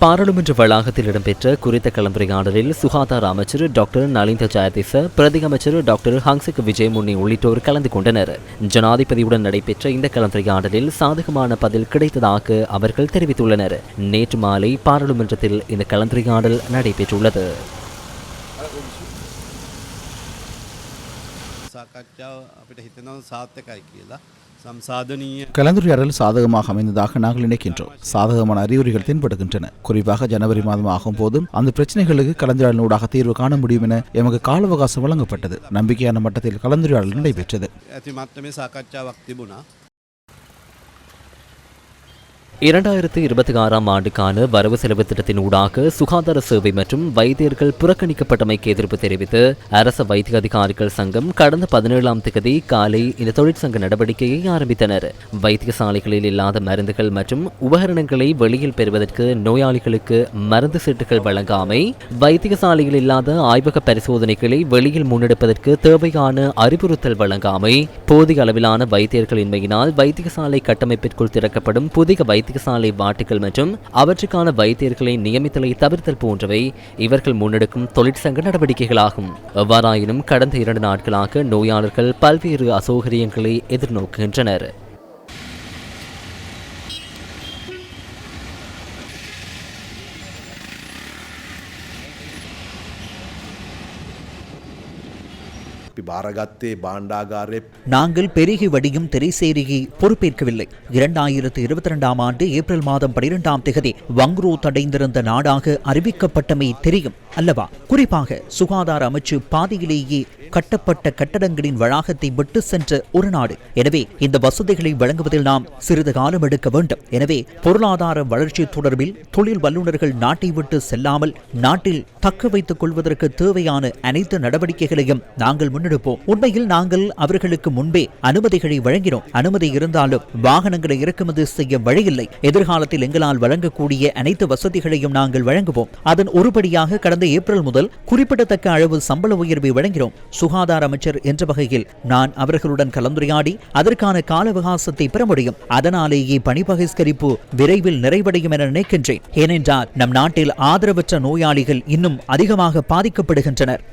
பாராளுமன்ற வளாகத்தில் இடம்பெற்ற குறித்த கலந்துரையாடலில் சுகாதார அமைச்சர் டாக்டர் நலிந்த ஜெயதிச பிரதி அமைச்சர் டாக்டர் ஹங்சக் விஜயமுன்னி உள்ளிட்டோர் கலந்து கொண்டனர் ஜனாதிபதியுடன் நடைபெற்ற இந்த கலந்துரையாடலில் சாதகமான பதில் கிடைத்ததாக அவர்கள் தெரிவித்துள்ளனர் நேற்று மாலை பாராளுமன்றத்தில் இந்த கலந்துரையாடல் நடைபெற்றுள்ளது සාකච්ඡාව අපිට හිතනව සාර්ථකයි කියලා සම්සාධනීය கலந்துரையாடல் சாதகமாக அமைந்ததாக நாங்கள் நினைக்கின்றோம். சாதகமான அறிகுறிகள் தென்படுகின்றன. குறிப்பாக ஜனவரி மாதம் ஆகும் போதும் அந்த பிரச்சனைகளுக்கு கலந்துரையாடலூடாக தீர்வு காண முடியும் என எமக்கு கால அவகாசம் வழங்கப்பட்டது. நம்பிக்கையான மட்டத்தில் கலந்துரையாடல் நடைபெற்றது. இரண்டாயிரத்து இருபத்தி ஆறாம் ஆண்டுக்கான வரவு செலவு திட்டத்தின் ஊடாக சுகாதார சேவை மற்றும் வைத்தியர்கள் புறக்கணிக்கப்பட்டமைக்கு எதிர்ப்பு தெரிவித்து அரச வைத்திய அதிகாரிகள் சங்கம் கடந்த பதினேழாம் தேதி காலை இந்த தொழிற்சங்க நடவடிக்கையை ஆரம்பித்தனர். வைத்தியசாலைகளில் இல்லாத மருந்துகள் மற்றும் உபகரணங்களை வெளியில் பெறுவதற்கு நோயாளிகளுக்கு மருந்து சீட்டுகள் வழங்காமை வைத்தியசாலையில் இல்லாத ஆய்வக பரிசோதனைகளை வெளியில் முன்னெடுப்பதற்கு தேவையான அறிவுறுத்தல் வழங்காமை போதிய அளவிலான வைத்தியர்களின்மையினால் வைத்தியசாலை கட்டமைப்பிற்குள் திறக்கப்படும் புதிய வைத்திய வைத்தியசாலை வாட்டுகள் மற்றும் அவற்றுக்கான வைத்தியர்களை நியமித்தலை தவிர்த்தல் போன்றவை இவர்கள் முன்னெடுக்கும் தொழிற்சங்க நடவடிக்கைகளாகும். எவ்வாறாயினும் கடந்த இரண்டு நாட்களாக நோயாளர்கள் பல்வேறு அசௌகரியங்களை எதிர்நோக்குகின்றனர். අපි භාරගත්තේ බාණ්ඩාගාරය நாங்கள் பெருகி வடியும் திரைசேரியை பொறுப்பேற்கவில்லை இரண்டாயிரத்து இருபத்தி ரெண்டாம் ஆண்டு ஏப்ரல் மாதம் பனிரெண்டாம் தேதி வங்குரோ தடைந்திருந்த நாடாக அறிவிக்கப்பட்டமை தெரியும் அல்லவா குறிப்பாக சுகாதார அமைச்சு பாதியிலேயே கட்டப்பட்ட கட்டடங்களின் வளாகத்தை விட்டு சென்ற ஒரு நாடு. எனவே இந்த வசதிகளை வழங்குவதில் நாம் சிறிது காலம் எடுக்க வேண்டும். எனவே பொருளாதார வளர்ச்சி தொடர்பில் தொழில் வல்லுநர்கள் நாட்டை விட்டு செல்லாமல் நாட்டில் தக்க வைத்துக் கொள்வதற்கு தேவையான அனைத்து நடவடிக்கைகளையும் நாங்கள் முன்னெடுப்போம். உண்மையில் நாங்கள் அவர்களுக்கு முன்பே அனுமதிகளை வழங்கினோம். அனுமதி இருந்தாலும் வாகனங்களை இறக்குமதி செய்ய வழியில்லை. எதிர்காலத்தில் எங்களால் வழங்கக்கூடிய அனைத்து வசதிகளையும் நாங்கள் வழங்குவோம். அதன் ஒருபடியாக கடந்த ஏப்ரல் முதல் குறிப்பிடத்தக்க அளவு சம்பள உயர்வை வழங்கினோம். சுகாதார அமைச்சர் என்ற வகையில் நான் அவர்களுடன் கலந்துரையாடி அதற்கான கால அவகாசத்தை பெற முடியும். அதனாலேயே பணி பகிஷ்கரிப்பு விரைவில் நிறைவடையும் என நினைக்கின்றேன். ஏனென்றால் நம் நாட்டில் ஆதரவற்ற நோயாளிகள் இன்னும் அதிகமாக பாதிக்கப்படுகின்றனர்.